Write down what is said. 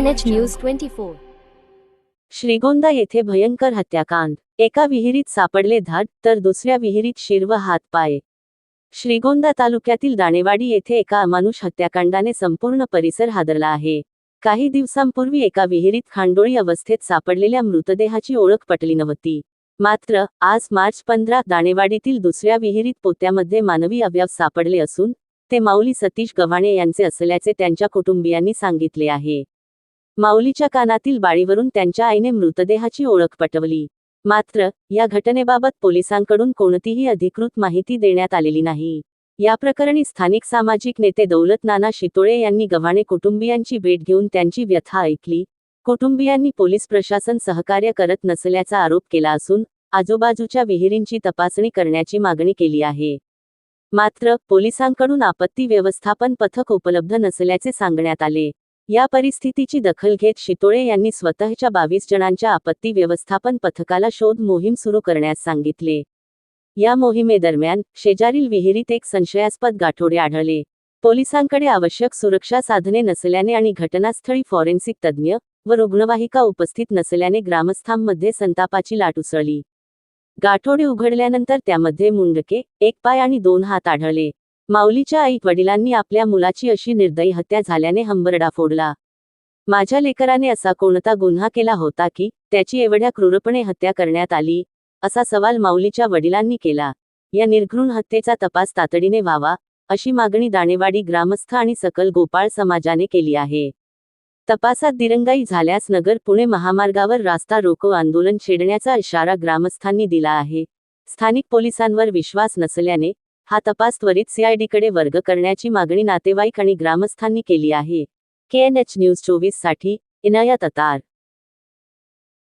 KNH News 24. Shrigonda येथे भयंकर हत्याकांड. एका विहिरीत सापडले धाड तर दुसऱ्या विहिरीत शिर व हातपाय श्रीगोंदा तालुक्यातील दाणेवाडी येथे एका अमानुष हत्याकांडाने संपूर्ण परिसर हादरला आहे. काही दिवसांपूर्वी एका विहिरीत खांडोळी अवस्थेत सापडलेल्या मृतदेहाची ओळख पटली नव्हती. मात्र आज मार्च पंधरा दाणेवाडीतील दुसऱ्या विहिरीत पोत्यामध्ये मानवी अवयव सापडले असून ते माऊली सतीश गव्हाणे यांचे असल्याचे त्यांच्या कुटुंबियांनी सांगितले आहे. माऊलीच्या कानातील बाळीवरून त्यांच्या आईने मृतदेहाची ओळख पटवली. मात्र या घटनेबाबत पोलिसांकडून कोणतीही अधिकृत माहिती देण्यात आलेली नाही. या प्रकरणी स्थानिक सामाजिक नेते दौलत नाना शितोळे यांनी गव्हाणे कुटुंबियांची भेट घेऊन त्यांची व्यथा ऐकली. कुटुंबियांनी पोलीस प्रशासन सहकार्य करत नसल्याचा आरोप केला असून आजूबाजूच्या विहिरींची तपासणी करण्याची मागणी केली आहे. मात्र पोलिसांकडून आपत्ती व्यवस्थापन पथक उपलब्ध नसल्याचे सांगण्यात आले. या परिस्थितीची दखल घेत शितोळे यांनी स्वतःच्या बावीस जणांच्या आपत्ती व्यवस्थापन पथकाला शोध मोहीम सुरू करण्यास सांगितले. या मोहिमेदरम्यान शेजारील विहिरीत एक संशयास्पद गाठोडे आढळले. पोलिसांकडे आवश्यक सुरक्षा साधने नसल्याने आणि घटनास्थळी फॉरेन्सिक तज्ज्ञ व रुग्णवाहिका उपस्थित नसल्याने ग्रामस्थांमध्ये संतापाची लाट उसळली. गाठोडे उघडल्यानंतर त्यामध्ये मुंडके एक पाय आणि दोन हात आढळले. माऊलीच्या आई वडिलांनी आपल्या मुलाची अशी निर्दयी हत्या झाल्याने हंबरडा फोडला. माझ्या लेकराने असा कोणता गुन्हा केला होता की त्याची एवढ्या क्रूरपणे हत्या करण्यात आली? असा सवाल माऊलीच्या वडिलांनी केला. या निर्घृण हत्येचा तपास तातडीने व्हावा अशी मागणी दाणेवाडी ग्रामस्थ आणि सकल गोपाळ समाजाने केली आहे. तपासात दिरंगाई झाल्यास नगर पुणे महामार्गावर रास्ता रोको आंदोलन छेडण्याचा इशारा ग्रामस्थांनी दिला आहे. स्थानिक पोलिसांवर विश्वास नसल्याने हा तपास त्वरित सीआयडीकडे वर्ग करण्याची मागणी नातेवाईक आणि ग्रामस्थांनी केली आहे. केएनएच न्यूज चोवीससाठी इनायत अतार.